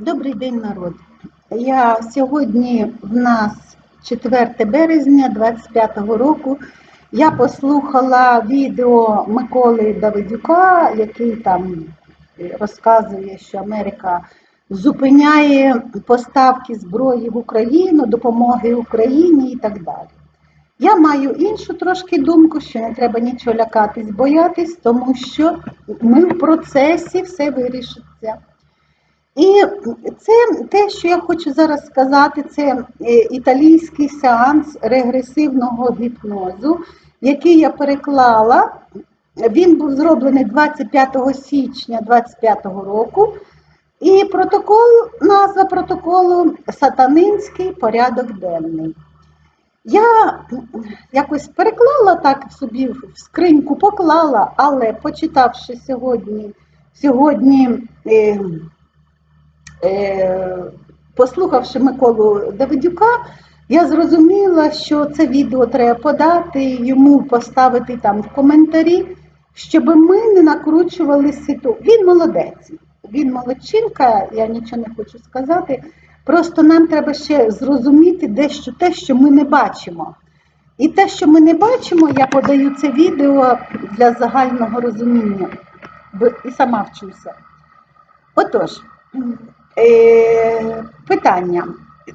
Добрий день, народ. Я сьогодні в нас 4 березня 25-го року. Я послухала відео Миколи Давидюка, який там розказує, що Америка зупиняє поставки зброї в Україну, допомоги Україні і так далі. Я маю іншу трошки думку, що не треба нічого лякатись, боятись, тому що ми в процесі все вирішиться. І це те, що я хочу зараз сказати, це е, італійський сеанс регресивного гіпнозу, який я переклала. Він був зроблений 25 січня 2025 року. І протокол, назва протоколу Сатанинський порядок денний. Я якось переклала так собі в скриньку, поклала, але почитавши сьогодні, сьогодні. Е, послухавши Миколу Давидюка, я зрозуміла, що це відео треба подати, йому поставити там в коментарі, щоб ми не накручували ситу. Він молодець, він молодчинка, я нічого не хочу сказати. Просто нам треба ще зрозуміти дещо те, що ми не бачимо. І те, що ми не бачимо, я подаю це відео для загального розуміння, і сама вчуся. Отож. Е, питання.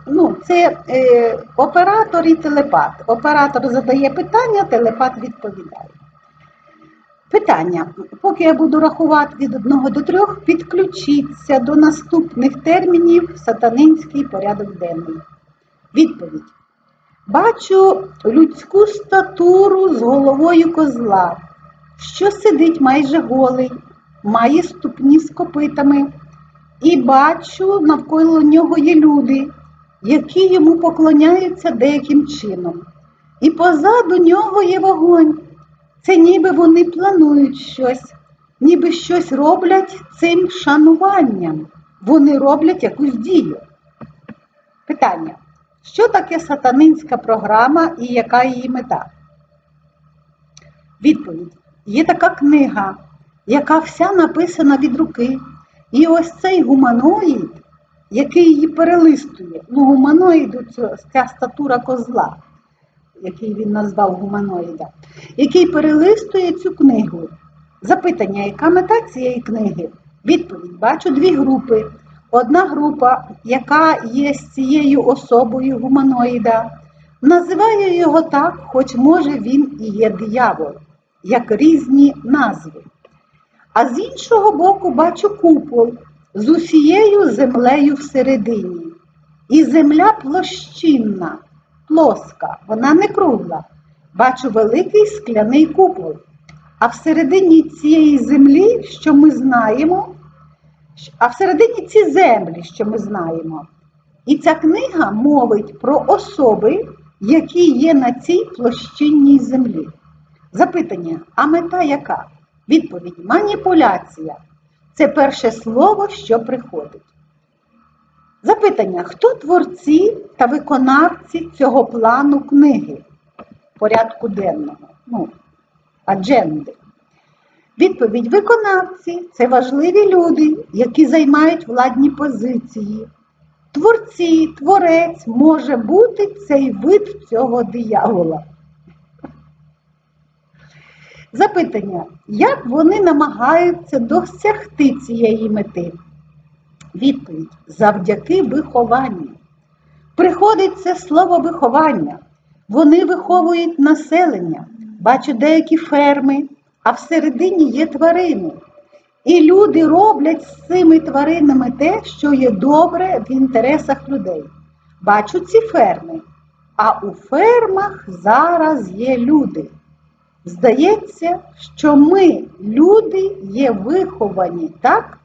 Ну, Це е, оператор і телепат. Оператор задає питання, телепат відповідає. Питання. Поки я буду рахувати від 1 до 3, підключіться до наступних термінів сатанинський порядок денний. Відповідь. Бачу людську статуру з головою козла, що сидить майже голий, має ступні з копитами. І бачу, навколо нього є люди, які йому поклоняються деяким чином. І позаду нього є вогонь. Це ніби вони планують щось, ніби щось роблять цим шануванням. Вони роблять якусь дію. Питання: що таке сатанинська програма і яка її мета? Відповідь: є така книга, яка вся написана від руки. І ось цей гуманоїд, який її перелистує, ну гуманоїду ця статура козла, який він назвав гуманоїда, який перелистує цю книгу. Запитання, яка мета цієї книги? Відповідь: бачу дві групи. Одна група, яка є з цією особою гуманоїда, називає його так, хоч може він і є диявол, як різні назви. А з іншого боку бачу купол з усією землею всередині. І земля площинна, плоска, вона не кругла. Бачу великий скляний купол. А всередині цієї землі, що ми знаємо, а всередині ці землі, що ми знаємо. І ця книга мовить про особи, які є на цій площинній землі. Запитання, а мета яка? Відповідь маніпуляція. Це перше слово, що приходить. Запитання: хто творці та виконавці цього плану книги порядку денного? Ну, адженди. Відповідь виконавці це важливі люди, які займають владні позиції. Творці, творець може бути цей вид цього диявола. Запитання, як вони намагаються досягти цієї мети? Відповідь завдяки вихованню. Приходить це слово виховання. Вони виховують населення, бачу деякі ферми, а всередині є тварини. І люди роблять з цими тваринами те, що є добре в інтересах людей. Бачу ці ферми, а у фермах зараз є люди. Здається, що ми, люди, є виховані так,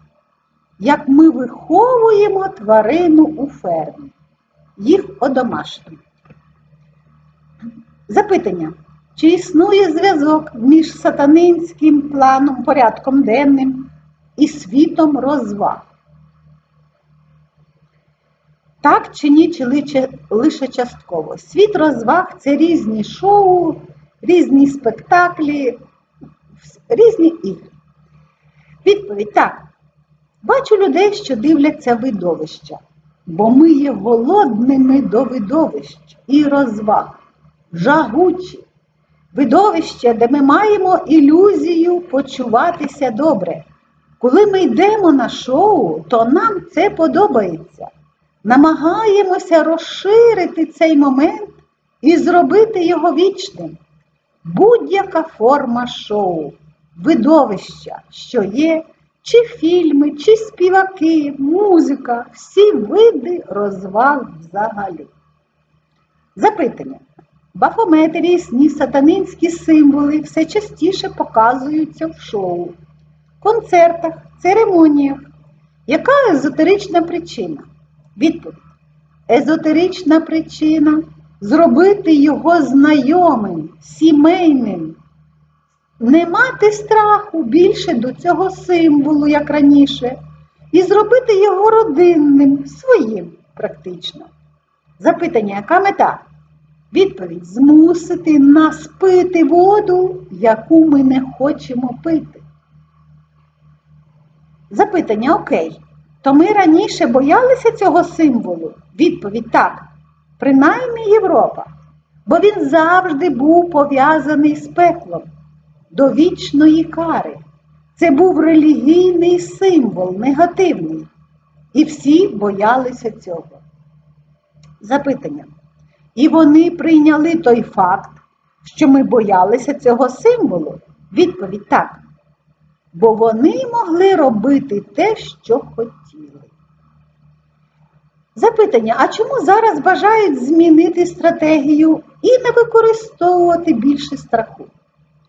як ми виховуємо тварину у фермі, їх одомашнюють. Запитання. Чи існує зв'язок між сатанинським планом, порядком денним і світом розваг? Так чи ні, чи лише частково? Світ розваг це різні шоу різні спектаклі, різні ігри. Відповідь так. Бачу людей, що дивляться видовища, бо ми є голодними до видовищ і розваг, жагучі. Видовище, де ми маємо ілюзію почуватися добре. Коли ми йдемо на шоу, то нам це подобається. Намагаємося розширити цей момент і зробити його вічним. Будь-яка форма шоу, видовища, що є, чи фільми, чи співаки, музика, всі види розваг взагалі. Запитання. Бафомети різні сатанинські символи все частіше показуються в шоу, концертах, церемоніях. Яка езотерична причина? Відповідь. Езотерична причина зробити його знайомим, сімейним, не мати страху більше до цього символу, як раніше, і зробити його родинним, своїм практично. Запитання, яка мета? Відповідь змусити нас пити воду, яку ми не хочемо пити. Запитання окей. То ми раніше боялися цього символу? Відповідь так. Принаймні Європа. Бо він завжди був пов'язаний з пеклом до вічної кари. Це був релігійний символ, негативний. І всі боялися цього. Запитання. І вони прийняли той факт, що ми боялися цього символу? Відповідь так. Бо вони могли робити те, що хотіли. Запитання: а чому зараз бажають змінити стратегію і не використовувати більше страху?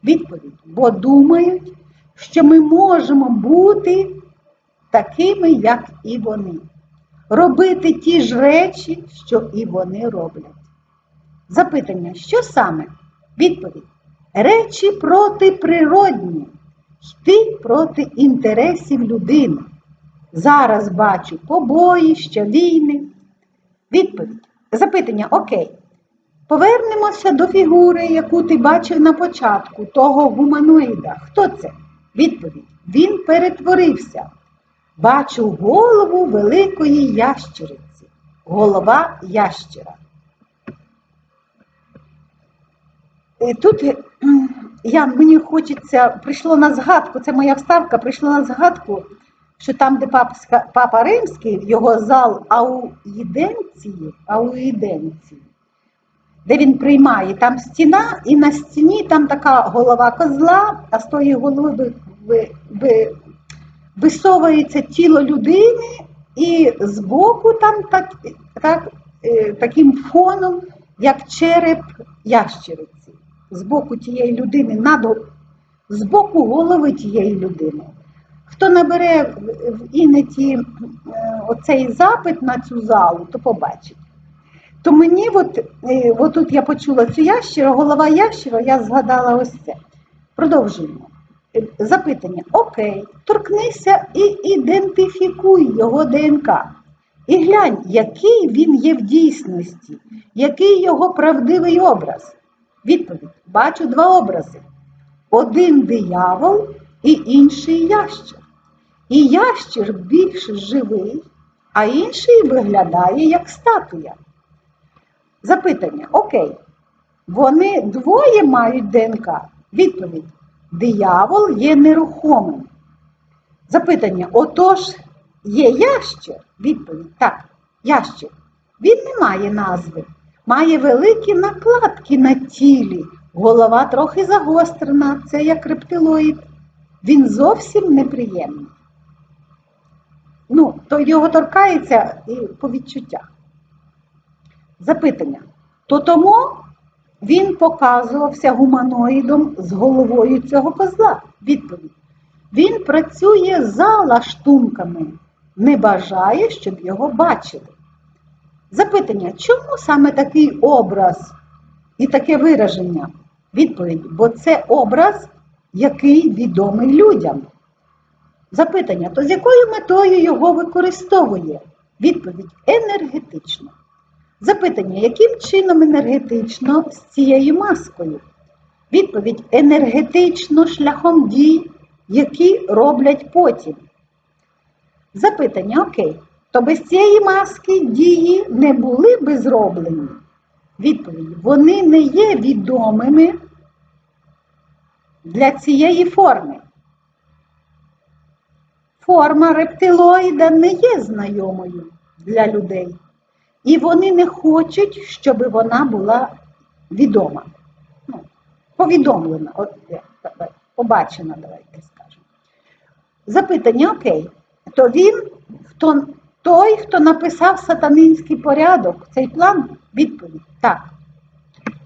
Відповідь: бо думають, що ми можемо бути такими, як і вони, робити ті ж речі, що і вони роблять. Запитання, що саме? Відповідь: речі протиприродні, йти проти інтересів людини. Зараз бачу побоїща, війни. Відповідь. Запитання окей. Повернемося до фігури, яку ти бачив на початку, того гуманоїда. Хто це? Відповідь. Він перетворився. Бачу голову великої ящериці. Голова ящера. Е, Тут е, я, мені хочеться, прийшло на згадку, це моя вставка, прийшло на згадку, що там, де папська, папа римський, його зал ауїденції, ауїденції, де він приймає, там стіна, і на стіні там така голова козла, а з тої голови ви, ви, ви, висовується тіло людини, і збоку там так, так, е, таким фоном, як череп ящериці. З боку тієї людини, над, з боку голови тієї людини. Хто набере в інеті е, оцей запит на цю залу, то побачить. То мені, от, е, от я почула цю ящеру, голова ящера, я згадала ось це. Продовжуємо. Е, Запитання. Окей, торкнися і ідентифікуй його ДНК. І глянь, який він є в дійсності, який його правдивий образ. Відповідь: бачу два образи: один диявол і інший ящер. І ящер більш живий, а інший виглядає як статуя. Запитання: Окей. Вони двоє мають ДНК. Відповідь: диявол є нерухомим. Запитання: отож, є ящер? Відповідь: так, ящер. Він не має назви, має великі накладки на тілі. Голова трохи загострена, це як рептилоїд. Він зовсім неприємний. Ну, то його торкається і по відчуттях. Запитання. То тому він показувався гуманоїдом з головою цього козла. Відповідь. Він працює за лаштунками, не бажає, щоб його бачили. Запитання, чому саме такий образ і таке вираження? Відповідь, бо це образ, який відомий людям. Запитання, то з якою метою його використовує? Відповідь енергетично. Запитання, яким чином енергетично з цією маскою? Відповідь енергетично шляхом дій, які роблять потім. Запитання, окей. То без цієї маски дії не були би зроблені? Відповідь. Вони не є відомими для цієї форми. Форма рептилоїда не є знайомою для людей. І вони не хочуть, щоб вона була відома. Ну, повідомлена, от, побачена, давайте скажемо. Запитання, окей. То він, хто, той, хто написав сатанинський порядок, цей план, відповідь так.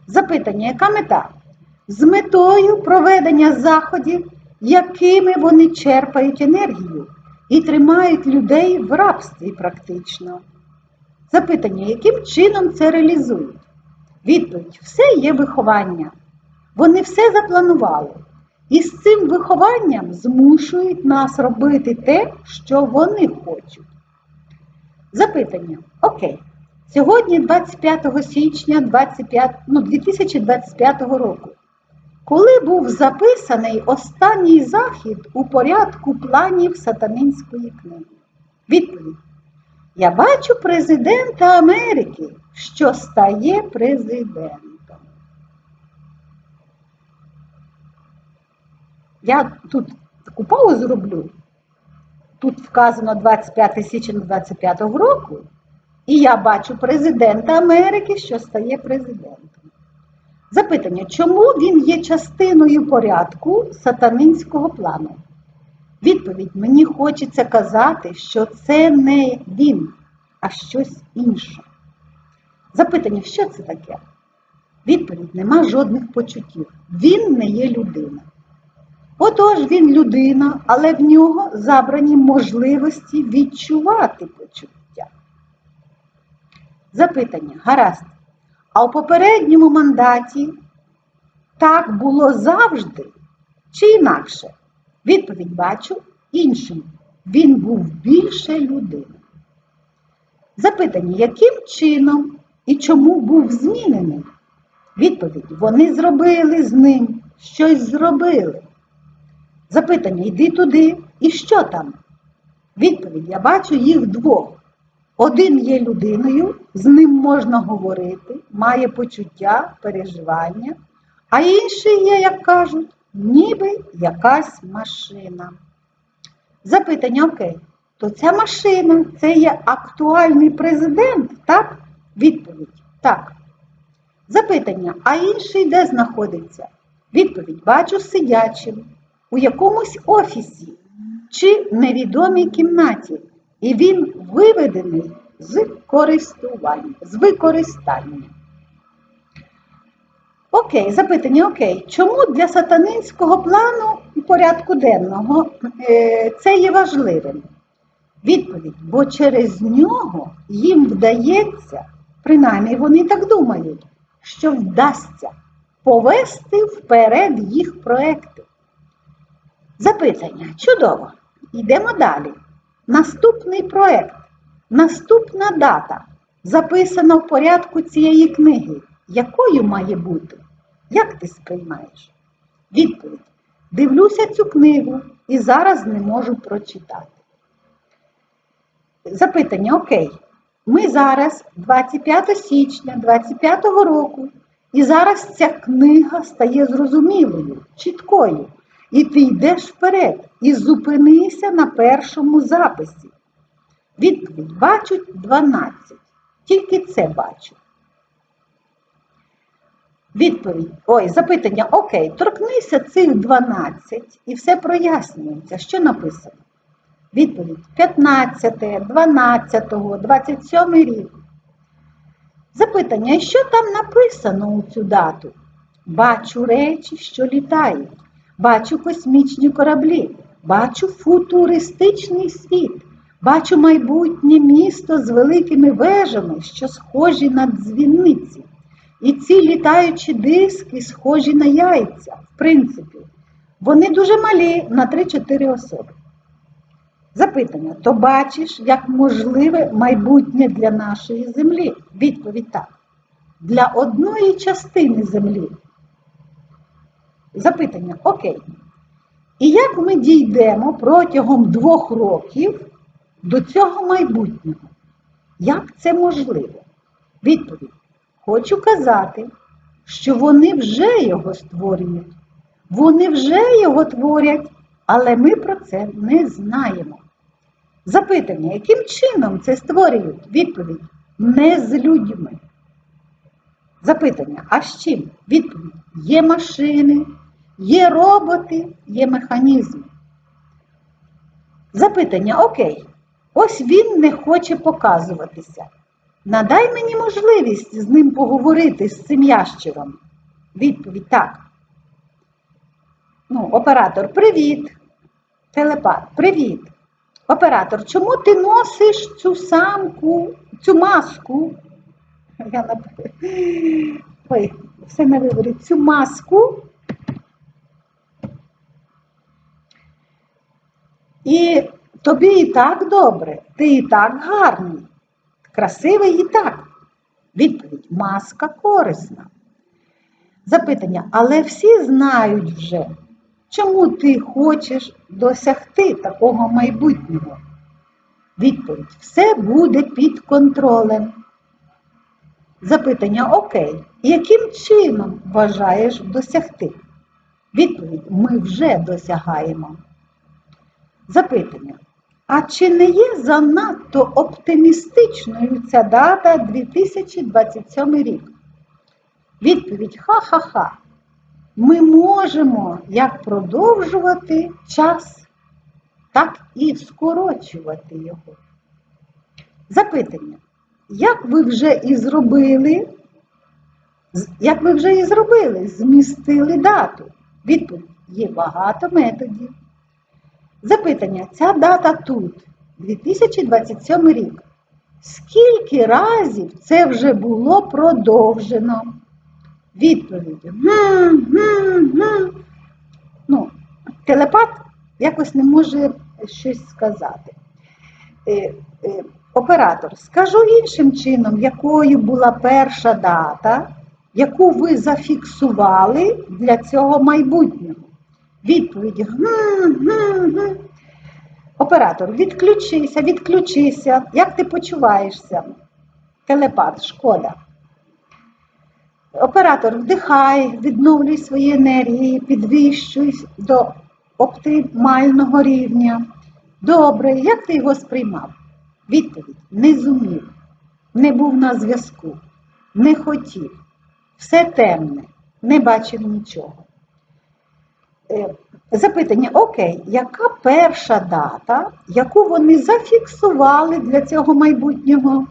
Запитання, яка мета? З метою проведення заходів, якими вони черпають енергію і тримають людей в рабстві практично. Запитання, яким чином це реалізують? Відповідь: все є виховання. Вони все запланували. І з цим вихованням змушують нас робити те, що вони хочуть. Запитання. Окей. Сьогодні 25 січня 25, ну, 2025 року. Коли був записаний останній захід у порядку планів сатанинської книги? Відповідь. Я бачу президента Америки, що стає президентом. Я тут таку паузу роблю. Тут вказано 25 січня 25 року, і я бачу президента Америки, що стає президентом. Запитання, чому він є частиною порядку сатанинського плану? Відповідь: мені хочеться казати, що це не він, а щось інше. Запитання, що це таке? Відповідь: нема жодних почуттів. Він не є людина. Отож, він людина, але в нього забрані можливості відчувати почуття. Запитання, гаразд. А у попередньому мандаті так було завжди чи інакше? Відповідь бачу іншим. Він був більше людини. Запитання, яким чином і чому був змінений? Відповідь: вони зробили з ним щось зробили. Запитання, йди туди і що там? Відповідь: я бачу їх двох. Один є людиною, з ним можна говорити, має почуття, переживання, а інший є, як кажуть, ніби якась машина. Запитання, окей, то ця машина це є актуальний президент, так? Відповідь так. Запитання, а інший де знаходиться? Відповідь бачу сидячим у якомусь офісі чи невідомій кімнаті, і він виведений з користування, з використання. Окей, запитання, окей. Чому для сатанинського плану порядку денного е, це є важливим? Відповідь, бо через нього їм вдається, принаймні вони так думають, що вдасться повести вперед їх проекти. Запитання. Чудово. Йдемо далі. Наступний проект, наступна дата записана в порядку цієї книги. Якою має бути? Як ти сприймаєш? Відповідь. Дивлюся цю книгу і зараз не можу прочитати. Запитання, окей. Ми зараз 25 січня 25 року, і зараз ця книга стає зрозумілою, чіткою. І ти йдеш вперед і зупинися на першому записі. Відповідь бачу 12. Тільки це бачу. Відповідь. Ой, запитання. Окей, торкнися цих 12 і все прояснюється. Що написано? Відповідь 15, 12, 27 рік. Запитання, що там написано у цю дату? Бачу речі, що літають. Бачу космічні кораблі, бачу футуристичний світ, бачу майбутнє місто з великими вежами, що схожі на дзвіниці. І ці літаючі диски схожі на яйця, в принципі. Вони дуже малі на 3-4 особи. Запитання: то бачиш, як можливе майбутнє для нашої землі? Відповідь так. Для одної частини землі. Запитання, окей. І як ми дійдемо протягом двох років до цього майбутнього. Як це можливо? Відповідь. Хочу казати, що вони вже його створюють. Вони вже його творять, але ми про це не знаємо. Запитання, яким чином це створюють? Відповідь не з людьми. Запитання, а з чим? Відповідь є машини, є роботи, є механізми. Запитання, окей, ось він не хоче показуватися. Надай мені можливість з ним поговорити з цим ящером. Відповідь так. Ну, оператор, привіт. Телепат, привіт. Оператор, чому ти носиш цю самку, цю маску? Я нап... Ой, все на виборі. Цю маску. І тобі і так добре, ти і так гарний, красивий і так. Відповідь маска корисна. Запитання, але всі знають вже, чому ти хочеш досягти такого майбутнього? Відповідь все буде під контролем. Запитання окей. Яким чином вважаєш досягти? Відповідь ми вже досягаємо. Запитання. А чи не є занадто оптимістичною ця дата 2027 рік? Відповідь ха-ха-ха. Ми можемо як продовжувати час, так і скорочувати його. Запитання. Як ви вже і зробили? Як ви вже і зробили? Змістили дату? Відповідь є багато методів. Запитання. Ця дата тут, 2027 рік. Скільки разів це вже було продовжено? Відповідь. Гм, гм, гм. Ну, телепат якось не може щось сказати. Е, е, Оператор, скажу іншим чином, якою була перша дата, яку ви зафіксували для цього майбутнього. Гм. Оператор, відключися, відключися. Як ти почуваєшся? Телепат, шкода. Оператор, вдихай, відновлюй свої енергії, підвищуй до оптимального рівня. Добре, як ти його сприймав? Відповідь не зумів, не був на зв'язку, не хотів, все темне, не бачив нічого. Е, Запитання, окей, яка перша дата, яку вони зафіксували для цього майбутнього?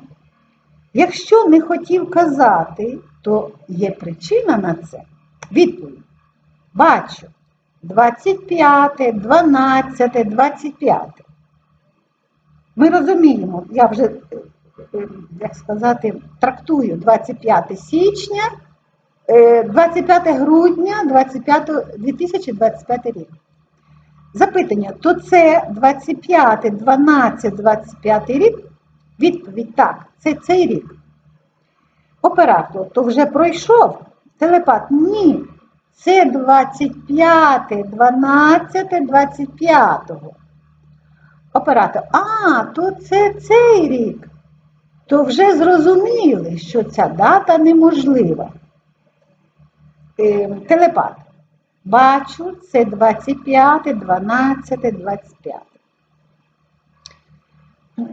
Якщо не хотів казати, то є причина на це. Відповідь. Бачу. 25, 12, 25. Ми розуміємо, я вже, е, е, як сказати, трактую 25 січня, 25 грудня 25, 2025 рік. Запитання, то це 25, 12, 25 рік? Відповідь так, це цей рік. Оператор, то вже пройшов. Телепат, ні. Це 25, 12, 25. Оператор, а, то це цей рік. То вже зрозуміли, що ця дата неможлива. Е, телепат. Бачу, це 25, 12, 25.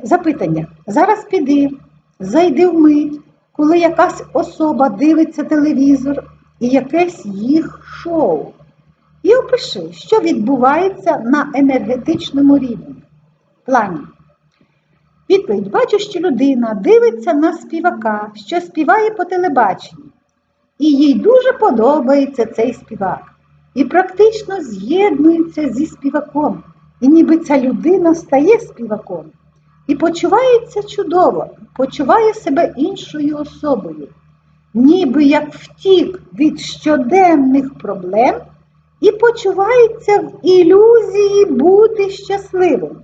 Запитання. Зараз піди, зайди вмить, коли якась особа дивиться телевізор і якесь їх шоу. І опиши, що відбувається на енергетичному рівні. Плані. Відповідь: бачу, що людина дивиться на співака, що співає по телебаченню. І їй дуже подобається цей співак. І практично з'єднується зі співаком. І ніби ця людина стає співаком. І почувається чудово, почуває себе іншою особою, ніби як втік від щоденних проблем і почувається в ілюзії бути щасливим.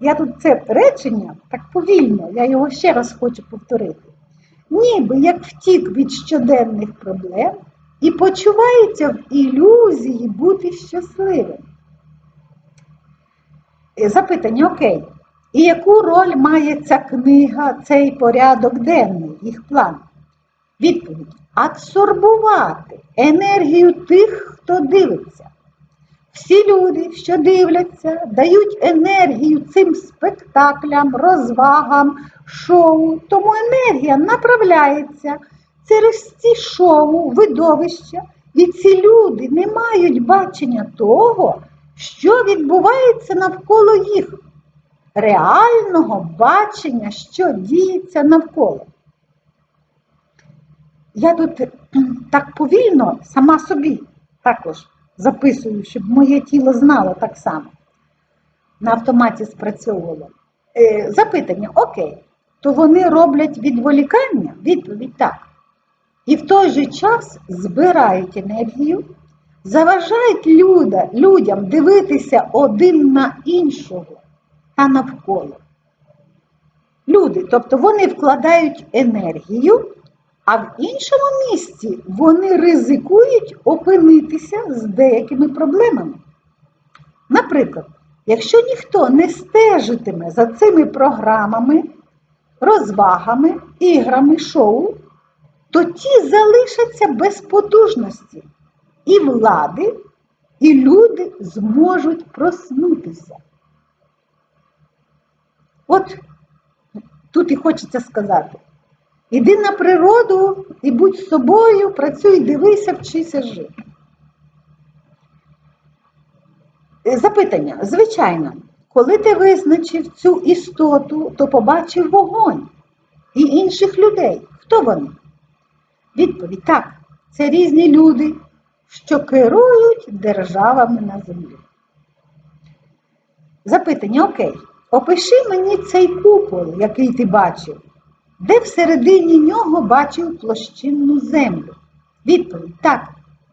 Я тут це речення так повільно, я його ще раз хочу повторити. Ніби як втік від щоденних проблем і почувається в ілюзії бути щасливим. Е, Запитання, окей. І яку роль має ця книга, цей порядок денний, їх план? Відповідь адсорбувати енергію тих, хто дивиться. Всі люди, що дивляться, дають енергію цим спектаклям, розвагам, шоу, тому енергія направляється через ці шоу, видовища, і ці люди не мають бачення того, що відбувається навколо їх, реального бачення, що діється навколо. Я тут так повільно сама собі також записую, щоб моє тіло знало так само. На автоматі спрацьовувало. Е, запитання, окей, то вони роблять відволікання? Відповідь так. І в той же час збирають енергію, заважають люда, людям дивитися один на іншого та навколо. Люди, тобто вони вкладають енергію, а в іншому місці вони ризикують опинитися з деякими проблемами. Наприклад, якщо ніхто не стежитиме за цими програмами, розвагами, іграми, шоу, то ті залишаться без потужності і влади, і люди зможуть проснутися. От тут і хочеться сказати. Іди на природу і будь з собою, працюй, дивися, вчися жити. Е, Запитання. Звичайно, коли ти визначив цю істоту, то побачив вогонь і інших людей. Хто вони? Відповідь так, це різні люди, що керують державами на землі. Запитання, окей. Опиши мені цей купол, який ти бачив, де всередині нього бачив площинну землю. Відповідь так,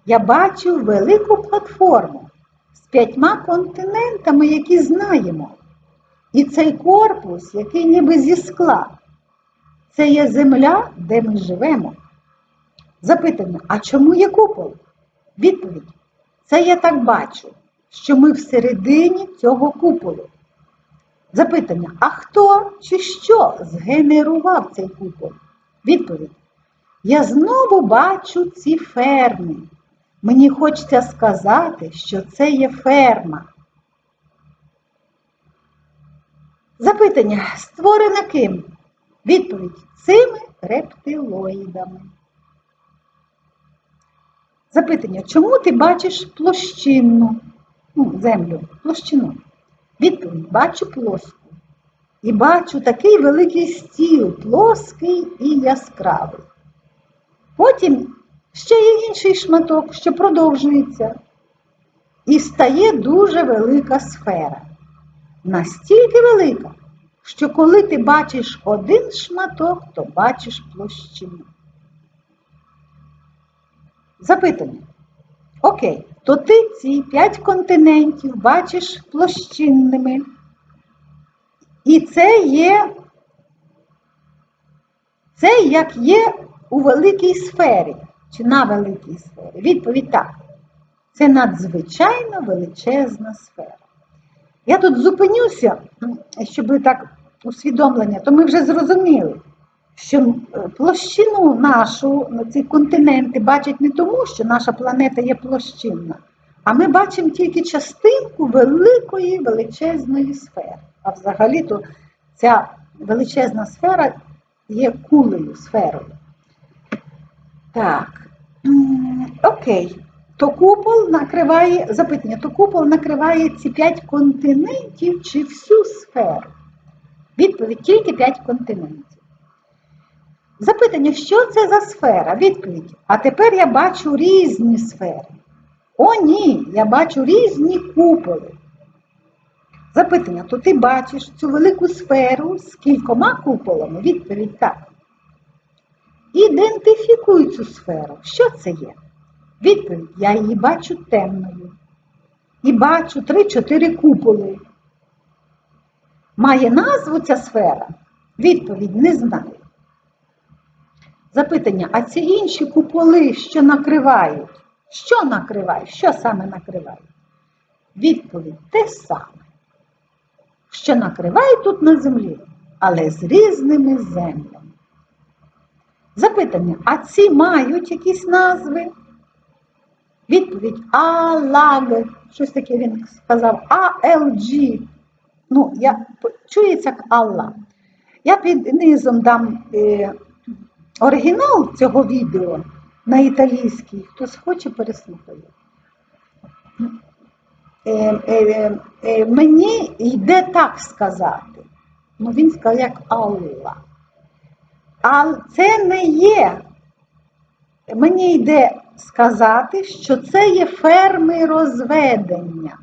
я бачив велику платформу з п'ятьма континентами, які знаємо. І цей корпус, який ніби зі скла, це є земля, де ми живемо. Запитання, а чому є купол? Відповідь. Це я так бачу, що ми всередині цього куполу. Запитання, а хто чи що згенерував цей купол? Відповідь. Я знову бачу ці ферми. Мені хочеться сказати, що це є ферма. Запитання, створена ким? Відповідь цими рептилоїдами. Запитання, чому ти бачиш площинну ну, землю, площину? Відповідь бачу плоску. І бачу такий великий стіл, плоский і яскравий. Потім ще є інший шматок, що продовжується. І стає дуже велика сфера. Настільки велика, що коли ти бачиш один шматок, то бачиш площину. Запитання. Окей, то ти ці п'ять континентів бачиш площинними. І це є, це як є у великій сфері, чи на великій сфері. Відповідь так. Це надзвичайно величезна сфера. Я тут зупинюся, щоб так усвідомлення, то ми вже зрозуміли, що площину нашу, ці континенти бачать не тому, що наша планета є площинна, а ми бачимо тільки частинку великої величезної сфери. А взагалі-то ця величезна сфера є кулею, сферою. Так, окей. То купол накриває, запитання, то купол накриває ці п'ять континентів чи всю сферу? Відповідь тільки п'ять континентів. Запитання, що це за сфера? Відповідь. А тепер я бачу різні сфери. О, ні, я бачу різні куполи. Запитання, то ти бачиш цю велику сферу з кількома куполами? Відповідь так. Ідентифікуй цю сферу. Що це є? Відповідь, я її бачу темною. І бачу 3-4 куполи. Має назву ця сфера? Відповідь не знаю. Запитання, а ці інші куполи, що накривають? Що накривають? Що саме накривають? Відповідь те саме. що накривають тут на землі, але з різними землями. Запитання, а ці мають якісь назви? Відповідь Алаг. Щось таке він сказав. ALG. Ну, я, чується як Алла. Я під низом дам е, оригінал цього відео на італійській. Хтось хоче переслухає. Е, е, е, мені йде так сказати. Ну, він сказав як Алла. А це не є. Мені йде сказати, що це є ферми розведення.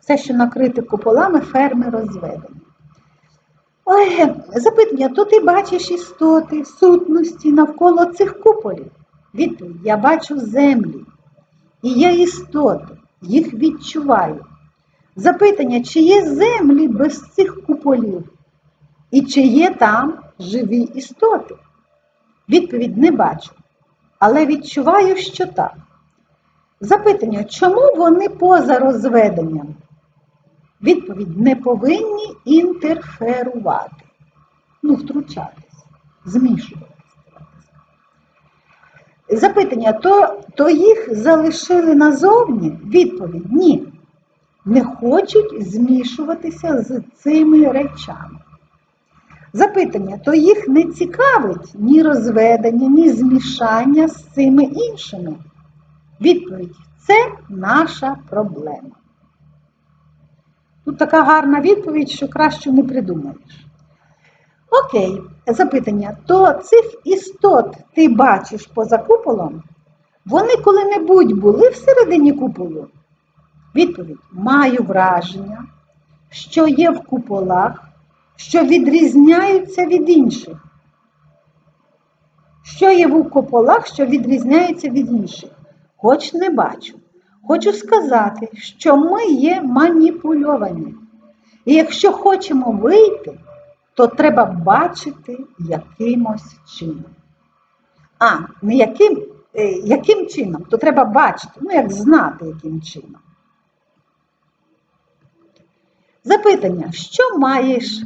Все, що накрите куполами, ферми розведення. Ой, запитання, то ти бачиш істоти, сутності навколо цих куполів? Відповідь, я бачу землі. І є істоти, їх відчуваю. Запитання, чи є землі без цих куполів? І чи є там живі істоти? Відповідь не бачу, але відчуваю, що так. Запитання, чому вони поза розведенням? Відповідь не повинні інтерферувати, ну, втручатись, змішуватись. Запитання, то, то їх залишили назовні? Відповідь ні. Не хочуть змішуватися з цими речами. Запитання, то їх не цікавить ні розведення, ні змішання з цими іншими. Відповідь це наша проблема. Тут така гарна відповідь, що краще не придумаєш. Окей, запитання, то цих істот ти бачиш поза куполом? Вони коли-небудь були всередині куполу? Відповідь маю враження, що є в куполах що відрізняються від інших. Що є в куполах, що відрізняється від інших? Хоч не бачу. Хочу сказати, що ми є маніпульовані. І якщо хочемо вийти, то треба бачити якимось чином. А, не яким, е, яким чином, то треба бачити, ну як знати, яким чином. Запитання, що маєш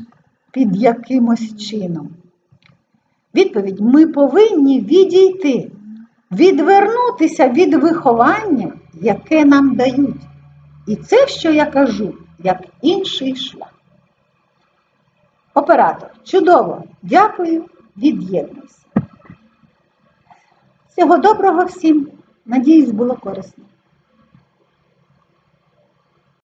під якимось чином? Відповідь: ми повинні відійти, відвернутися від виховання, яке нам дають. І це, що я кажу, як інший шлях. Оператор, чудово! Дякую, від'єднуйся. Всього доброго всім! Надіюсь, було корисно.